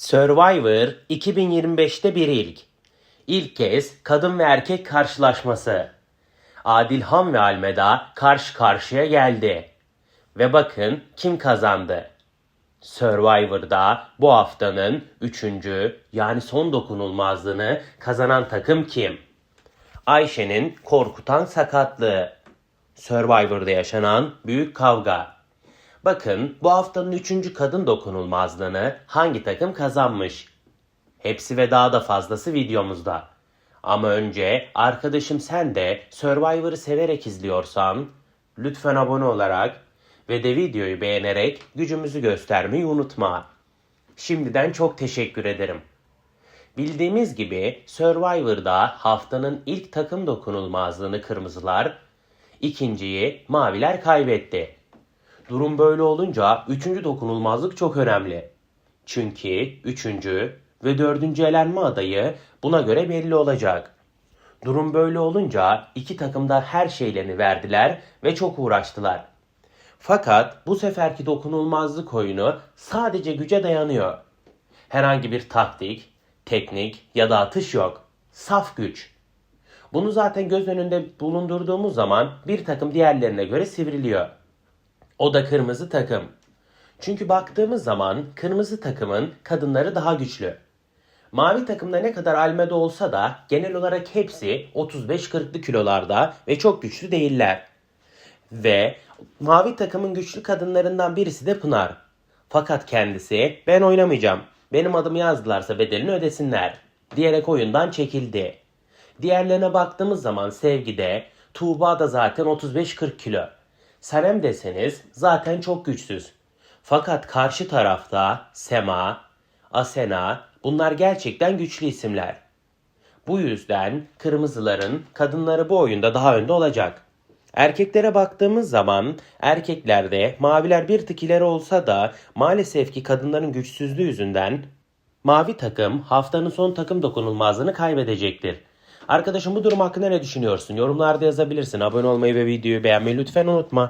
Survivor 2025'te bir ilk. İlk kez kadın ve erkek karşılaşması. Adilhan ve Almeda karşı karşıya geldi. Ve bakın kim kazandı. Survivor'da bu haftanın üçüncü yani son dokunulmazlığını kazanan takım kim? Ayşe'nin korkutan sakatlığı. Survivor'da yaşanan büyük kavga. Bakın bu haftanın üçüncü kadın dokunulmazlığını hangi takım kazanmış? Hepsi ve daha da fazlası videomuzda. Ama önce arkadaşım sen de Survivor'ı severek izliyorsan lütfen abone olarak ve de videoyu beğenerek gücümüzü göstermeyi unutma. Şimdiden çok teşekkür ederim. Bildiğimiz gibi Survivor'da haftanın ilk takım dokunulmazlığını kırmızılar, ikinciyi maviler kaybetti. Durum böyle olunca üçüncü dokunulmazlık çok önemli. Çünkü üçüncü ve dördüncü elenme adayı buna göre belli olacak. Durum böyle olunca iki takım da her şeylerini verdiler ve çok uğraştılar. Fakat bu seferki dokunulmazlık oyunu sadece güce dayanıyor. Herhangi bir taktik, teknik ya da atış yok. Saf güç. Bunu zaten göz önünde bulundurduğumuz zaman bir takım diğerlerine göre sivriliyor. O da kırmızı takım. Çünkü baktığımız zaman kırmızı takımın kadınları daha güçlü. Mavi takımda ne kadar almede olsa da genel olarak hepsi 35-40'lı kilolarda ve çok güçlü değiller. Ve mavi takımın güçlü kadınlarından birisi de Pınar. Fakat kendisi ben oynamayacağım. Benim adımı yazdılarsa bedelini ödesinler diyerek oyundan çekildi. Diğerlerine baktığımız zaman Sevgi'de, Tuğba da zaten 35-40 kilo. Sanem deseniz zaten çok güçsüz. Fakat karşı tarafta Sema, Asena bunlar gerçekten güçlü isimler. Bu yüzden kırmızıların kadınları bu oyunda daha önde olacak. Erkeklere baktığımız zaman erkeklerde maviler bir tık ileri olsa da maalesef ki kadınların güçsüzlüğü yüzünden mavi takım haftanın son takım dokunulmazlığını kaybedecektir. Arkadaşım bu durum hakkında ne düşünüyorsun? Yorumlarda yazabilirsin. Abone olmayı ve videoyu beğenmeyi lütfen unutma.